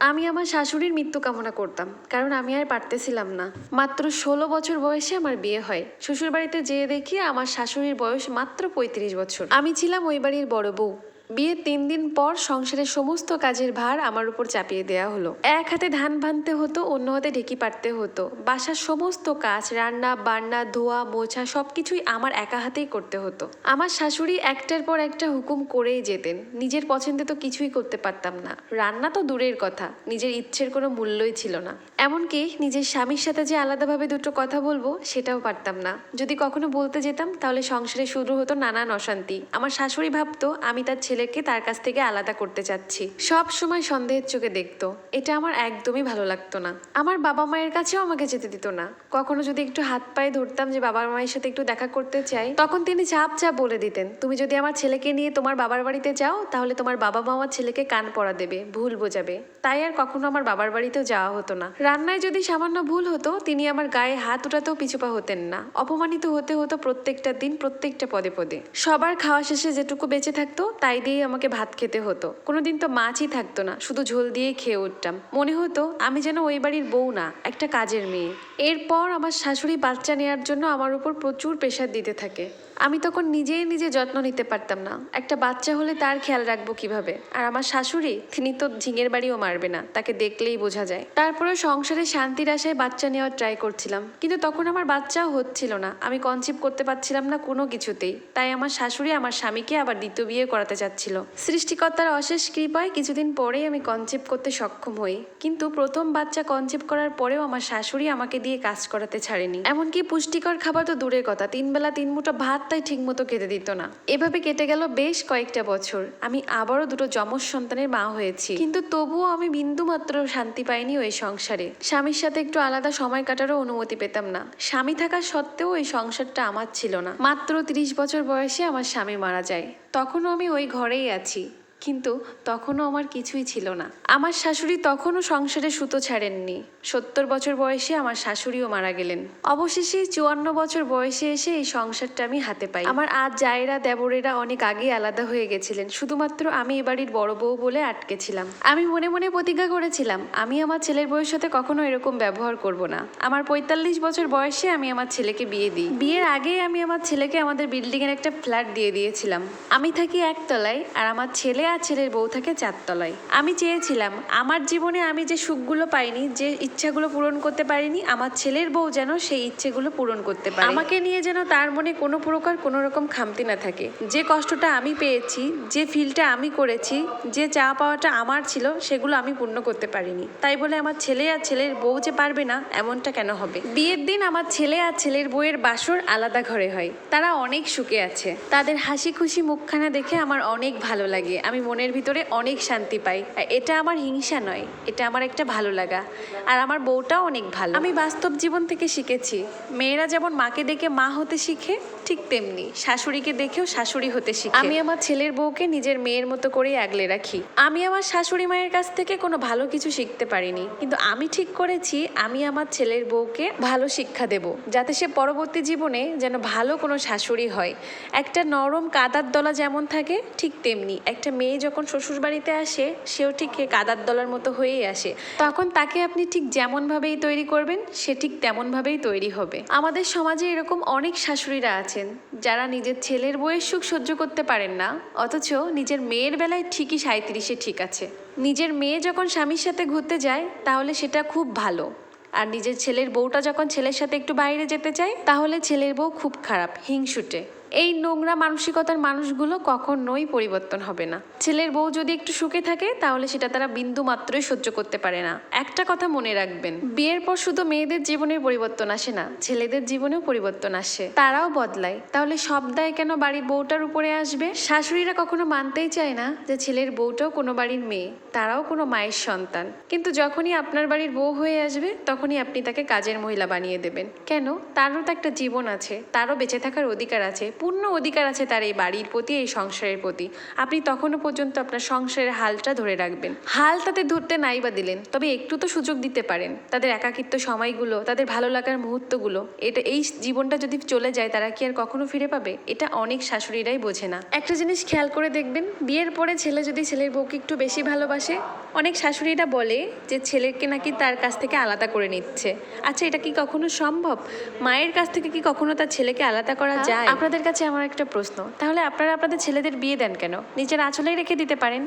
আমি আমার শাশুড়ির মৃত্যু কামনা করতাম, কারণ আমি আর পারতেছিলাম না। মাত্র ষোলো বছর বয়সে আমার বিয়ে হয়। শ্বশুর বাড়িতে যেয়ে দেখি আমার শাশুড়ির বয়স মাত্র পঁয়ত্রিশ বছর। আমি ছিলাম ওই বাড়ির বড় বউ। বিয়ের তিন দিন পর সংসারের সমস্ত কাজের ভার আমার উপর চাপিয়ে দেওয়া হলো। এক হাতে ধান ভানতে হতো, অন্য হাতে ঢেকি পারতে হতো। বাসার সমস্ত কাজ, রান্না, বান্না, ধোয়া, মোছা সবকিছুই আমার একা হাতেই করতে হতো। আমার শাশুড়ি একটার পর একটা হুকুম করেই যেতেন, নিজের পছন্দে তো কিছুই করতে পারতাম না। রান্না তো দূরের কথা, নিজের ইচ্ছের কোনো মূল্যই ছিল না। এমনকি নিজের স্বামীর সাথে যে আলাদাভাবে দুটো কথা বলব, সেটাও পারতাম না। যদি কখনো বলতে যেতাম, তাহলে সংসারে শুরু হতো নানান অশান্তি। আমার শাশুড়ি ভাবতো, আমি তার ছেলেকে তার কাছ থেকে আলাদা করতে চাচ্ছি। সব সময় সন্দেহের চোখে দেখতো। এটা আমার একদমই ভালো লাগতো না। আমার বাবা মায়ের কাছেও আমাকে যেতে দিত না। কখনো যদি একটু হাত পায়ে ধরতাম যে বাবা মায়ের সাথে একটু দেখা করতে চাই, তখন তিনি চাপ চাপ বলে দিতেন, তুমি যদি আমার ছেলেকে নিয়ে তোমার বাবার বাড়িতে যাও, তাহলে তোমার বাবা মা আমার ছেলেকে কান পড়া দেবে, ভুল বোঝাবে। তাই আর কখনো আমার বাবার বাড়িতেও যাওয়া হতো না। রান্নায় যদি সামান্য ভুল হতো, তিনি আমার গায়ে হাত উঠাতেও পিছুপা হতেন না। অপমানিত হতে হতো প্রত্যেকটা দিন, প্রত্যেকটা পদে পদে। সবার খাওয়া শেষে যেটুকু বেঁচে থাকতো, তাই দিয়েই আমাকে ভাত খেতে হতো। কোনোদিন তো মাছই থাকতো না, শুধু ঝোল দিয়েই খেয়ে উঠতাম। মনে হতো আমি যেন ওই বাড়ির বউ না, একটা কাজের মেয়ে। এরপর আমার শাশুড়ি বাচ্চা নেওয়ার জন্য আমার উপর প্রচুর প্রেশার দিতে থাকে। আমি তখন নিজেই নিজে যত্ন নিতে পারতাম না। একটা বাচ্চা হলে তার খেয়াল রাখব কীভাবে? আর আমার শাশুড়ি, তিনি তো ঝিঙের বাড়িও মারবে না, তাকে দেখলেই বোঝা যায়। তারপরে সংসারে শান্তির আশায় বাচ্চা নেওয়ার ট্রাই করছিলাম। কিন্তু তখন আমার বাচ্চাও হচ্ছিল না। আমি কনসিভ করতে পারছিলাম না কোনো কিছুতেই। তাই আমার শাশুড়ি আমার স্বামীকে আবার দ্বিতীয় বিয়ে করাতে চাচ্ছিল। সৃষ্টিকর্তার অশেষ কৃপায় কিছুদিন পরেই আমি কনসেপ্ট করতে সক্ষম হই। কিন্তু প্রথম বাচ্চা কনসেপ্ট করার পরেও আমার শাশুড়ি আমাকে দিয়ে কাজ করাতে ছাড়েনি। এমনকি পুষ্টিকর খাবার তো দূরের কথা। তিন বেলা তিন মুঠো ভাত তাই ঠিকমতো মতো খেতে দিত না। এভাবে কেটে গেল বেশ কয়েকটা বছর। আমি আবারও দুটো যমজ সন্তানের মা হয়েছি। কিন্তু তবুও আমি বিন্দু মাত্র শান্তি পাইনি ওই সংসারে। স্বামীর সাথে একটু আলাদা সময় কাটারও অনুমতি পেতাম না। স্বামী থাকা সত্ত্বেও ওই সংসারটা আমার ছিল না। মাত্র তিরিশ বছর বয়সে আমার স্বামী মারা যায়। তখনও আমি ওই ঘরেই আছি। কিন্তু তখনও আমার কিছুই ছিল না। আমার শাশুড়ি তখনও সংসারে সুতো ছাড়েননি। সত্তর বছর বয়সে আমার শাশুড়িও মারা গেলেন। অবশেষে চুয়ান্ন বছর বয়সে এসে এই সংসারটা আমি হাতে পাই। আমার আজ জায়েরা দেবরেরা অনেক আগে আলাদা হয়ে গেছিলেন। শুধুমাত্র আমি এ বাড়ির বড় বউ বলে আটকে ছিলাম। আমি মনে মনে প্রতিজ্ঞা করেছিলাম, আমি আমার ছেলের বউয়ের সাথে কখনো এরকম ব্যবহার করব না। আমার পঁয়তাল্লিশ বছর বয়সে আমি আমার ছেলেকে বিয়ে দিই। বিয়ের আগে আমি আমার ছেলেকে আমাদের বিল্ডিং এর একটা ফ্ল্যাট দিয়ে দিয়েছিলাম। আমি থাকি একতলায় আর আমার ছেলে আর ছেলের বউ থাকে চারতলায় আমি চেয়েছিলাম, আমার জীবনে আমি যে সুখগুলো পাইনি, যে ইচ্ছাগুলো পূরণ করতে পারিনি, আমার ছেলের বউ যেন সেই ইচ্ছেগুলো পূরণ করতে পারে। আমাকে নিয়ে যেন তার মনে কোনো প্রকার কোনো রকম খামতি না থাকে। যে কষ্টটা আমি পেয়েছি, যে ফিলটা আমি করেছি, যে চা পাওয়াটা আমার ছিল, সেগুলো আমি পূর্ণ করতে পারিনি। তাই বলে আমার ছেলে আর ছেলের বউ যে পারবে না, এমনটা কেন হবে? বিয়ের দিন আমার ছেলে আর ছেলের বউয়ের বাসর আলাদা ঘরে হয়। তারা অনেক সুখে আছে। তাদের হাসি খুশি মুখখানা দেখে আমার অনেক ভালো লাগে। আমি মনের ভিতরে অনেক শান্তি পাই। এটা আমার হিংসা নয়, এটা আমার একটা ভালো লাগা। আর আমার বউটাও অনেক ভালো। আমি বাস্তব জীবন থেকে শিখেছি, মেয়েরা যেমন মাকে দেখে মা হতে শিখে, ঠিক তেমনি শাশুড়িকে দেখেও শাশুড়ি হতে শিখে। আমি আমার ছেলের বউকে নিজের মেয়ের মতো করেই আগলে রাখি। আমি আমার শাশুড়ি মায়ের কাছ থেকে কোনো ভালো কিছু শিখতে পারিনি। কিন্তু আমি ঠিক করেছি, আমি আমার ছেলের বউকে ভালো শিক্ষা দেব, যাতে সে পরবর্তী জীবনে যেন ভালো কোনো শাশুড়ি হয়। একটা নরম কাদার দলা যেমন থাকে, ঠিক তেমনি একটা মেয়ে যখন শ্বশুর বাড়িতে আসে, সেও ঠিক কাদার দলার মতো হয়েই আসে। তখন তাকে আপনি ঠিক যেমনভাবেই তৈরি করবেন, সে ঠিক তেমনভাবেই তৈরি হবে। আমাদের সমাজে এরকম অনেক শাশুড়িরা আছেন, যারা নিজের ছেলের বউয়ের সুখ সহ্য করতে পারেন না, অথচ নিজের মেয়ের বেলায় ঠিকই সাঁত্রিশে ঠিক আছে। নিজের মেয়ে যখন স্বামীর সাথে ঘুরতে যায়, তাহলে সেটা খুব ভালো। আর নিজের ছেলের বউটা যখন ছেলের সাথে একটু বাইরে যেতে চায়, তাহলে ছেলের বউ খুব খারাপ, হিংসুটে। এই নোংরা মানসিকতার মানুষগুলো কখনোই পরিবর্তন হবে না। ছেলের বউ যদি একটু সুখে থাকে, তাহলে সেটা তারা বিন্দু মাত্রই সহ্য করতে পারে না। একটা কথা মনে রাখবেন, বিয়ের পর শুধু মেয়েদের জীবনের পরিবর্তন আসে না, ছেলেদের জীবনেও পরিবর্তন আসে। তারাও বদলায়। তাহলে সব দায় কেন বাড়ির বউটার উপরে আসবে? শাশুড়িরা কখনো মানতেই চায় না যে ছেলের বউটাও কোনো বাড়ির মেয়ে, তারাও কোনো মায়ের সন্তান। কিন্তু যখনই আপনার বাড়ির বউ হয়ে আসবে, তখনই আপনি তাকে কাজের মহিলা বানিয়ে দেবেন। কেন? তারও তো একটা জীবন আছে, তারও বেঁচে থাকার অধিকার আছে পূর্ণ অধিকার আছে তার এই বাড়ির প্রতি এই সংসারের প্রতি। আপনি তখনও পর্যন্ত আপনার সংসারের হালটা ধরে রাখবেন। হাল তাদের ধরতে নাই বা দিলেন তবে একটু তো সুযোগ দিতে পারেন। তাদের একাকিত্ব সময়গুলো তাদের ভালো লাগার মুহূর্তগুলো এটা এই জীবনটা যদি চলে যায় তারা কি আর কখনো ফিরে পাবে? এটা অনেক শাশুড়িরাই বোঝে না। একটা জিনিস খেয়াল করে দেখবেন বিয়ের পরে ছেলে যদি ছেলের বউকে একটু বেশি ভালোবাসে অনেক শাশুড়িরা বলে যে ছেলেকে নাকি তার কাছ থেকে আলাদা করে নিচ্ছে। আচ্ছা এটা কি কখনো সম্ভব? মায়ের কাছ থেকে কি কখনো তার ছেলেকে আলাদা করা যায়? আপনাদের কাছে আমার একটা প্রশ্ন। তাহলে আপনারা আপনাদের ছেলেদের বিয়ে দেন কেন? নিজের আঁচলেই রেখে দিতে পারেন।